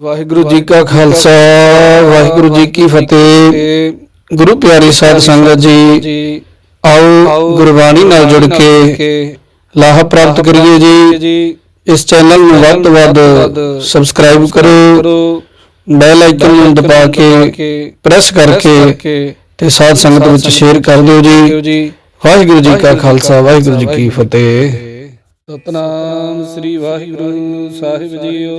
ਵਾਹਿਗੁਰੂ ਜੀ ਕਾ ਖਾਲਸਾ ਵਾਹਿਗੁਰੂ ਜੀ ਕੀ ਫਤਿਹ। ਗੁਰੂ ਪਿਆਰੀ ਸਾਧ ਸੰਗਤ ਜੀ ਆਓ ਗੁਰਬਾਣੀ ਨਾਲ ਜੁੜ ਕੇ ਲਾਹ ਪ੍ਰਾਪਤ ਕਰੀਏ ਜੀ। ਇਸ ਚੈਨਲ ਨੂੰ ਵੱਧ ਤੋਂ ਵੱਧ ਸਬਸਕ੍ਰਾਈਬ ਕਰੋ ਬੈਲ ਆਈਕਨ ਨੂੰ ਦਬਾ ਕੇ ਪ੍ਰੈਸ ਕਰਕੇ ਤੇ ਸਾਧ ਸੰਗਤ ਵਿੱਚ ਸ਼ੇਅਰ ਕਰ ਦਿਓ ਜੀ। ਵਾਹਿਗੁਰੂ ਜੀ ਕਾ ਖਾਲਸਾ ਵਾਹਿਗੁਰੂ ਜੀ ਕੀ ਫਤਿਹ। ਸਤਨਾਮ ਸ੍ਰੀ ਵਾਹਿਗੁਰੂ ਸਾਹਿਬ ਜੀਓ।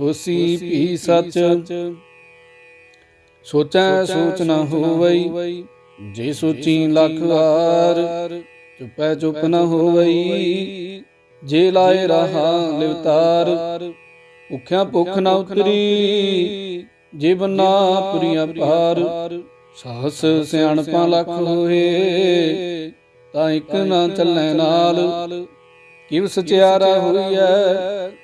ਹੋਸੀ ਵੀ ਸੱਚ। ਸੋਚੈ। ਸੋਚ ਨ ਹੋਵਈ। ਜੇ ਸੋਚੀ ਲੱਖ ਵਾਰ ਚੁੱਪੈ ਚੁੱਪ ਨ ਹੋਵਈ। ਜੇ ਲਾਏ ਰਹਾ ਲਿਵਤਾਰ ਭੁੱਖਿਆ ਭੁੱਖ ਨ ਉਤਰੀ। ਜੇ ਬੰਨਾ ਪੁਰੀਆਂ ਪਾਰ ਸਾਹਸ ਸਿਆਣਪਾਂ ਲੱਖ ਹੋਏ। ਤਾਂ ਇੱਕ ਨਾ ਚੱਲੈ ਨਾਲ। ਕਿਵ ਸਚਿਆਰਾ ਹੋਈਐ?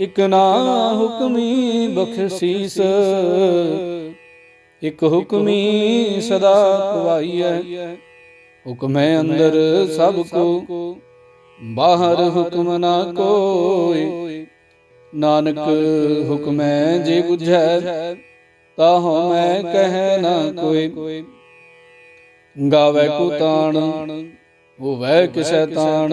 ਇਕ ਨਾ ਹੁਕਮੀ ਬਖਸ਼ੀਸ। ਇਕ ਹੁਕਮੀ ਸਦਾ ਪਵਾਈਐ ਹੁਕਮੈ ਅੰਦਰ ਸਭ ਕੋ, ਬਾਹਰ ਹੁਕਮ ਨਾ ਕੋਈ ਨਾਨਕ ਹੁਕਮੈ ਜੇ 부ਝੈ ਤਾਹੋ ਮੈਂ ਕਹਿ ਨਾ ਕੋਈ ਗਾਵੇ ਕੋ ਤਾਣ, ਹੋਵੇ ਕਿਸੈ ਤਾਣ।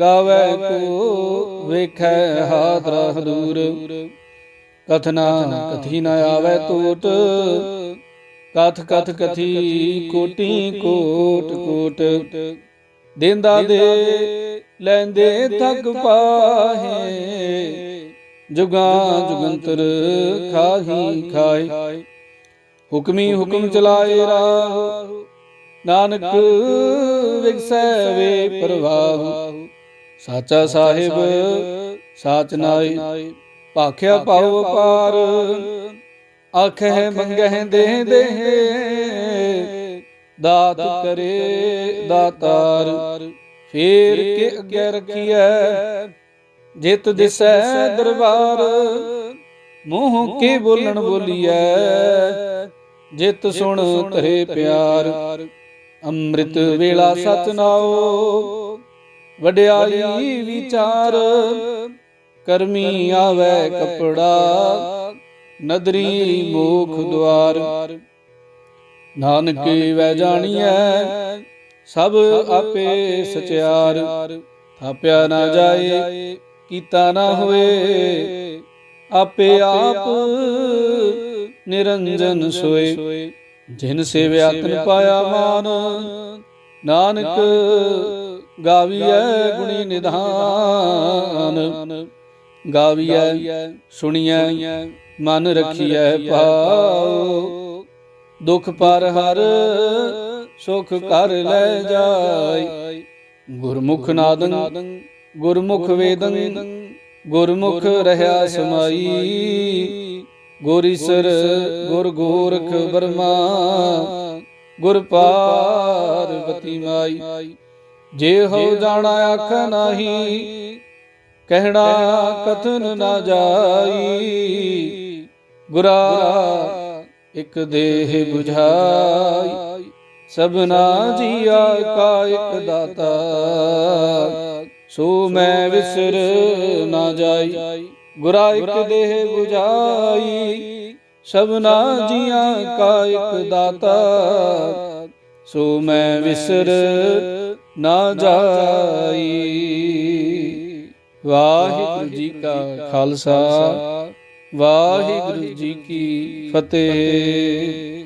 ਗਾਵੇ ਕੋ ਵੇਖੈ ਹਾਥ ਰਹ ਦੂਰ। ਕਥਨਾ ਕਥੀ ਨ ਆਵੇ ਟੋਟ ਕਥ ਕਥ ਕਥੀ ਕੋਟੀ ਕੋਟ ਕੋਟ। ਦੇਂਦਾ ਦੇ ਲੈਂਦੇ ਥਕ ਪਾਹੇ। ਜੁਗਾ ਜੁਗੰਤਰ ਖਾਹੀ ਖਾਏ ਹੁਕਮੀ ਹੁਕਮ ਚਲਾਏ ਰਾਹ। ਨਾਨਕ ਵਿਗਸੈ ਵੇ ਪ੍ਰਵਾਹ। ਸਾਚਾ ਸਾਹਿਬ, ਸਾਚ ਨਾਈ ਭਾਖਿਆ ਪਾਉ ਪਾਰ ਆਖੇ ਮੰਗਹਿ ਦੇ ਦੇ ਦਾਤ ਕਰੇ ਦਾਤਾਰ। ਫੇਰ ਕੇ ਅੱਗੇ ਰਖੀਐ, ਜਿਤ ਦਿਸੈ ਦਰਬਾਰ। ਮੂੰਹ ਕੀ ਬੋਲਣ ਬੋਲੀਐ, ਜਿਤ ਸੁਣ ਧਰੇ ਪਿਆਰ। ਅੰਮ੍ਰਿਤ ਵੇਲਾ ਸਚ ਨਾਉ ਵਡਿਆਈ ਵਿਚਾਰ ਕਰਮੀ ਆਵੇ ਕਪੜਾ ਨਦਰੀ ਮੋਖ ਦੁਆਰ। ਨਾਨਕ ਵੈ ਜਾਣੀਐ ਸਭ ਆਪੇ ਸਚਿਆਰ। ਥਾਪਿਆ ਨਾ ਜਾਏ ਕੀਤਾ ਨਾ ਹੋਏ। ਆਪੇ ਆਪ ਨਿਰੰਜਨ ਸੋਏ। ਜਿਨ ਸੇਵਿਆ ਤਨ ਪਾਇਆ ਮਾਨ ਨਾਨਕ ਗਾਵੀਐ ਗੁਣੀ ਨਿਧਾਨ। ਗਾਵੀਐ ਸੁਣੀਐ ਮਨ ਰਖੀਐ ਪਾਉ ਦੁਖ ਪਰ ਹਰ ਸੁਖ ਕਰ ਲੈ ਜਾਈ। ਗੁਰਮੁਖ ਨਾਦੰ ਗੁਰਮੁਖ ਵੇਦੰ ਗੁਰਮੁਖ ਰਹਾ ਸਮਾਈ। ਗੁਰ ਈਸਰ ਗੁਰ ਗੋਰਖ ਬਰਮਾ। ਗੁਰ ਪਾਰਵਤੀ ਮਾਈ। ਜੇ ਹੋ ਜਾਣਾ ਆਖ ਨਹੀਂ, ਕਹਿਣਾ ਕਥਨ ਨਾ ਜਾਈ। ਗੁਰਾ ਇਕ ਦੇਹ 부ਝਾਈ ਸਭਨਾ ਜੀਆ ਕਾ ਇਕ ਦਾਤਾ। ਸੋ ਮੈਂ ਵਿਸਰ ਨਾ ਜਾਈ, ਗੁਰਾ ਇਕ ਦੇਹ 부ਜਾਈ ਸਭਨਾ ਜੀਆਂ ਕਾ ਇਕ ਦਾਤਾ। ਸੋ ਮੈਂ ਵਿਸਰ ਨਾ ਜਾਈ। ਵਾਹਿਗੁਰੂ ਜੀ ਕਾ ਖਾਲਸਾ। ਵਾਹਿਗੁਰੂ ਜੀ ਕੀ ਫਤਿਹ।